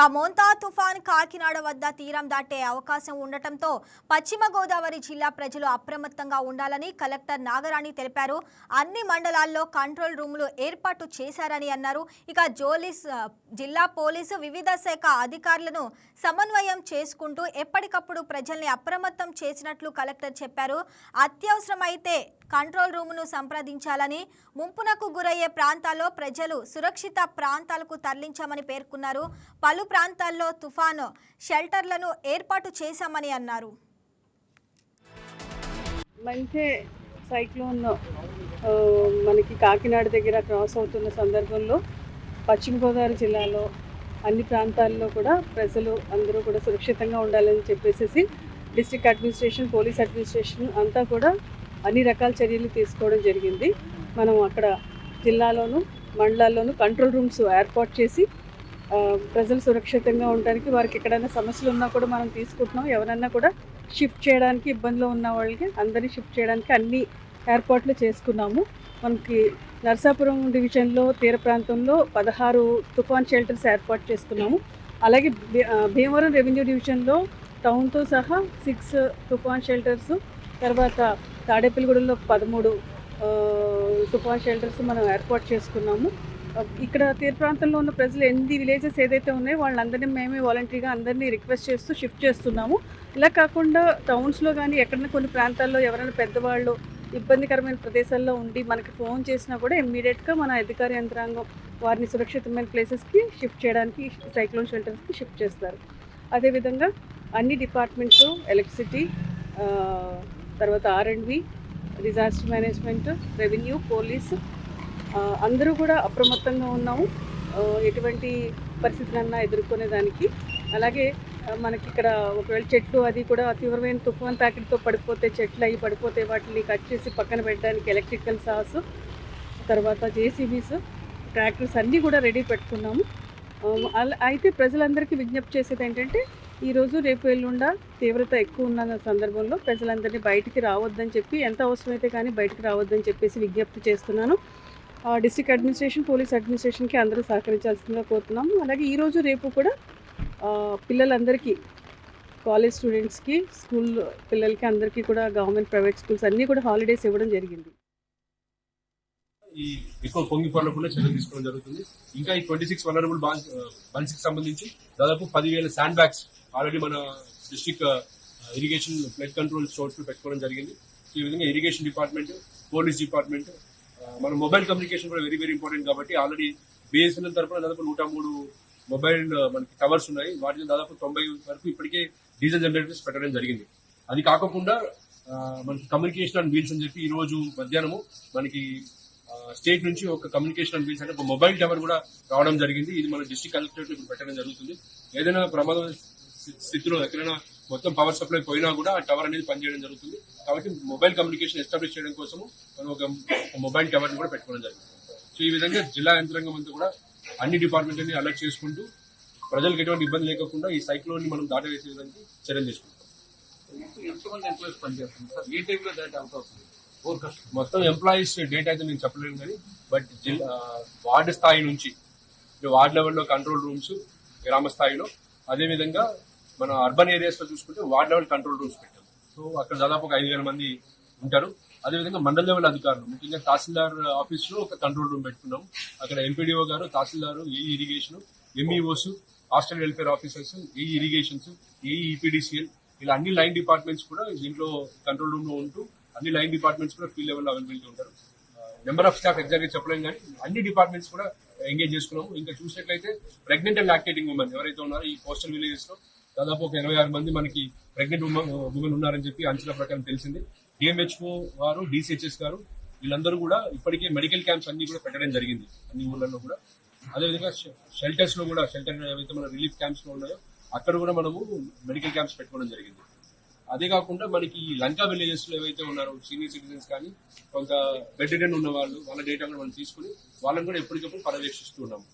ఇక మోంతా తుఫాన్ కాకినాడ వద్ద తీరం దాటే అవకాశం ఉండటంతో పశ్చిమ గోదావరి జిల్లా ప్రజలు అప్రమత్తంగా ఉండాలని కలెక్టర్ నాగరాణి తెలిపారు. అన్ని మండలాల్లో కంట్రోల్ రూములు ఏర్పాటు చేశారని అన్నారు. ఇక జోలీస్ జిల్లా పోలీసు వివిధ శాఖ అధికారులను సమన్వయం చేసుకుంటూ ఎప్పటికప్పుడు ప్రజల్ని అప్రమత్తం చేసినట్లు కలెక్టర్ చెప్పారు. అత్యవసరమైతే కంట్రోల్ రూమును సంప్రదించాలని ముంపునకు గురయ్యే ప్రాంతాల్లో ప్రజలు సురక్షిత ప్రాంతాలకు తరలించామని పేర్కొన్నారు. పలు ప్రాంతాల్లో తుఫాను షెల్టర్లను ఏర్పాటు చేశామని అన్నారు. మంచి సైక్లోన్ మనకి కాకినాడ దగ్గర క్రాస్ అవుతున్న సందర్భంలో పశ్చిమ గోదావరి జిల్లాలో అన్ని ప్రాంతాల్లో కూడా ప్రజలు అందరూ కూడా సురక్షితంగా ఉండాలని చెప్పేసి డిస్ట్రిక్ట్ అడ్మినిస్ట్రేషన్ పోలీస్ అడ్మినిస్ట్రేషన్ అంతా కూడా అన్ని రకాల చర్యలు తీసుకోవడం జరిగింది. మనం అక్కడ జిల్లాలోను మండలాల్లోనూ కంట్రోల్ రూమ్స్ ఏర్పాటు చేసి ప్రజలు సురక్షితంగా ఉండడానికి వారికి ఎక్కడైనా సమస్యలు ఉన్నా కూడా మనం తీసుకుంటున్నాం. ఎవరన్నా కూడా షిఫ్ట్ చేయడానికి ఇబ్బందిలో ఉన్న వాళ్ళకి అందరినీ షిఫ్ట్ చేయడానికి అన్ని ఏర్పాట్లు చేసుకున్నాము. మనకి నర్సాపురం డివిజన్లో తీర ప్రాంతంలో పదహారు తుఫాన్ షెల్టర్స్ ఏర్పాటు చేసుకున్నాము. అలాగే భీ- భీమవరం రెవెన్యూ డివిజన్లో టౌన్తో సహా సిక్స్ తుఫాన్ షెల్టర్స్ తర్వాత తాడేపల్లిగూడెంలో పదమూడు తుఫాన్ షెల్టర్స్ మనం ఏర్పాటు చేసుకున్నాము. ఇక్కడ తీర ప్రాంతంలో ఉన్న ప్రజలు ఎన్ని విలేజెస్ ఏదైతే ఉన్నాయో వాళ్ళందరినీ మేమే వాలంటరీగా అందరినీ రిక్వెస్ట్ చేస్తూ షిఫ్ట్ చేస్తున్నాము. ఇలా కాకుండా టౌన్స్లో కానీ ఎక్కడైనా కొన్ని ప్రాంతాల్లో ఎవరైనా పెద్దవాళ్ళు ఇబ్బందికరమైన ప్రదేశాల్లో ఉండి మనకి ఫోన్ చేసినా కూడా ఇమ్మీడియట్గా మన అధికార యంత్రాంగం వారిని సురక్షితమైన ప్లేసెస్కి షిఫ్ట్ చేయడానికి సైక్లోన్ షెల్టర్స్కి షిఫ్ట్ చేస్తారు. అదేవిధంగా అన్ని డిపార్ట్మెంట్స్ ఎలక్ట్రిసిటీ తర్వాత ఆర్ఎండ్బి డిజాస్టర్ మేనేజ్మెంట్ రెవెన్యూ పోలీస్ అందరూ కూడా అప్రమత్తంగా ఉన్నాము. ఎటువంటి పరిస్థితులన్నా ఎదుర్కొనేదానికి అలాగే మనకి ఇక్కడ ఒకవేళ చెట్లు అది కూడా తీవ్రమైన తుఫాన్ తాకిడితో పడిపోతే చెట్లు అవి పడిపోతే వాటిని కట్ చేసి పక్కన పెట్టడానికి ఎలక్ట్రికల్ సాస్ తర్వాత జేసీబీస్ ట్రాక్టర్స్ అన్నీ కూడా రెడీ పెట్టుకున్నాము. అయితే ప్రజలందరికీ విజ్ఞప్తి చేసేది ఏంటంటే ఈరోజు రేపు ఎల్లుండా తీవ్రత ఎక్కువ ఉన్న సందర్భంలో ప్రజలందరినీ బయటికి రావద్దని చెప్పి ఎంత అవసరమైతే కానీ బయటికి రావద్దని చెప్పేసి విజ్ఞప్తి చేస్తున్నాను. డిస్ట్రిక్ట్ అడ్మినిస్ట్రేషన్ పోలీస్ అడ్మినిస్ట్రేషన్కి అందరూ సహకరించాల్సిందిగా కోరుతున్నాము. అలాగే ఈరోజు రేపు కూడా పిల్లలందరికీ కాలేజ్ స్టూడెంట్స్కి స్కూల్ పిల్లలకి అందరికీ కూడా గవర్నమెంట్ ప్రైవేట్ స్కూల్స్ అన్నీ కూడా హాలిడేస్ ఇవ్వడం జరిగింది. ఈ ఎక్కువ పొంగి పడకుండా చర్యలు తీసుకోవడం జరుగుతుంది. ఇంకా ఈ ట్వంటీ సిక్స్ వనరబుల్ బన్స్కి సంబంధించి దాదాపు పదివేల శాండ్ బ్యాగ్స్ ఆల్రెడీ మన district irrigation flood control stores పెట్టుకోవడం జరిగింది. సో ఈ విధంగా ఇరిగేషన్ డిపార్ట్మెంట్ పోలీస్ డిపార్ట్మెంట్ మన మొబైల్ కమ్యూనికేషన్ కూడా వెరీ వెరీ ఇంపార్టెంట్ కాబట్టి ఆల్రెడీ బిఎస్ఎన్ఎల్ తరఫున దాదాపు నూట మూడు మొబైల్ uh, మనకి టవర్స్ ఉన్నాయి. వాటిని దాదాపు తొంభై వరకు ఇప్పటికే డీజిల్ జనరేటర్స్ పెట్టడం జరిగింది. అది కాకుండా uh, మనకి కమ్యూనికేషన్ అండ్ వీల్స్ అని చెప్పి ఈ రోజు మధ్యాహ్నము మనకి స్టేట్ నుంచి ఒక కమ్యూనికేషన్ అండ్ అంటే ఒక మొబైల్ టవర్ కూడా రావడం జరిగింది. ఇది మన డిస్టిక్ కలెక్టరేట్ ఇప్పుడు పెట్టడం జరుగుతుంది. ఏదైనా ప్రమాదం స్థితిలో ఎక్కడైనా మొత్తం పవర్ సప్లై పోయినా కూడా ఆ టవర్ అనేది పనిచేయడం జరుగుతుంది. కాబట్టి మొబైల్ కమ్యూనికేషన్ ఎస్టాబ్లిష్ చేయడం కోసం మనం ఒక మొబైల్ టవర్ని కూడా పెట్టుకోవడం జరిగింది సో ఈ విధంగా జిల్లా యంత్రాంగం అంతా కూడా అన్ని డిపార్ట్మెంట్లని అలర్ట్ చేసుకుంటూ ప్రజలకు ఎటువంటి ఇబ్బంది లేకుండా ఈ సైక్లోన్ని మనం దాటవేసే విధంగా చర్యలు తీసుకుంటాం. ఎంతమంది ఎంప్లాయీస్ పనిచేస్తుంది సార్ ఏ టైంలో దాటి అవుతుంది మొత్తం ఎంప్లాయీస్ డేట్ అయితే నేను చెప్పలేను కానీ బట్ జిల్లా వార్డు స్థాయి నుంచి వార్డు వార్డ్ లెవెల్లో కంట్రోల్ రూమ్స్ గ్రామ స్థాయిలో అదేవిధంగా మన అర్బన్ ఏరియాస్లో చూసుకుంటే వార్డ్ లెవెల్ కంట్రోల్ రూమ్స్ పెట్టాం. సో అక్కడ దాదాపు ఒక ఐదు వేల మంది ఉంటారు. అదేవిధంగా మండల లెవెల్ అధికారులు ముఖ్యంగా తహసీల్దార్ ఆఫీస్లో ఒక కంట్రోల్ రూమ్ పెట్టుకున్నాం. అక్కడ ఎంపీడీఓ గారు తహసీల్దార్ ఏ irrigation MEOs hostel welfare officers ఏ ఇరిగేషన్స్ ఏ ఈపీడీసీఎల్ ఇలా అన్ని లైన్ డిపార్ట్మెంట్స్ కూడా దీంట్లో కంట్రోల్ రూమ్లో ఉంటూ అన్ని లైన్ డిపార్ట్మెంట్స్ కూడా ఫీల్డ్ లెవెల్లో అవైలబిలిటీ ఉంటారు. నెంబర్ ఆఫ్ స్టాఫ్ ఎగ్జాక్ట్గా చెప్పలేం కానీ అన్ని డిపార్ట్మెంట్స్ కూడా ఎంగేజ్ చేసుకున్నాము. ఇంకా చూసినట్లయితే ప్రెగ్నెంట్ అండ్ లాక్టేటింగ్ ఉమెన్ ఎవరైతే ఉన్నారో ఈ కోస్టల్ విలేజెస్లో దాదాపు ఒక ఇరవై ఆరు మంది మనకి ప్రెగ్నెంట్ ఉమెన్ ఉన్నారని చెప్పి అంచనా ప్రకారం తెలిసింది. డిఎంహెచ్ఓ వారు డిసిహెచ్ఎస్ గారు వీళ్ళందరూ కూడా ఇప్పటికే మెడికల్ క్యాంప్స్ అన్ని కూడా పెట్టడం జరిగింది అన్ని ఊర్లలో కూడా. అదేవిధంగా షెల్టర్స్లో కూడా షెల్టర్ ఏవైతే మన రిలీఫ్ క్యాంప్స్లో ఉన్నాయో అక్కడ కూడా మనము మెడికల్ క్యాంప్స్ పెట్టుకోవడం జరిగింది. అదే కాకుండా మనకి ఈ లంకా విలేజెస్లో ఏవైతే ఉన్నారో సీనియర్ సిటిజన్స్ కానీ కొంత బెడ్ ఉన్న వాళ్ళు వాళ్ళ డేటా కూడా మనం తీసుకుని వాళ్ళని కూడా ఎప్పటికప్పుడు పర్యవేక్షిస్తూ ఉన్నాము.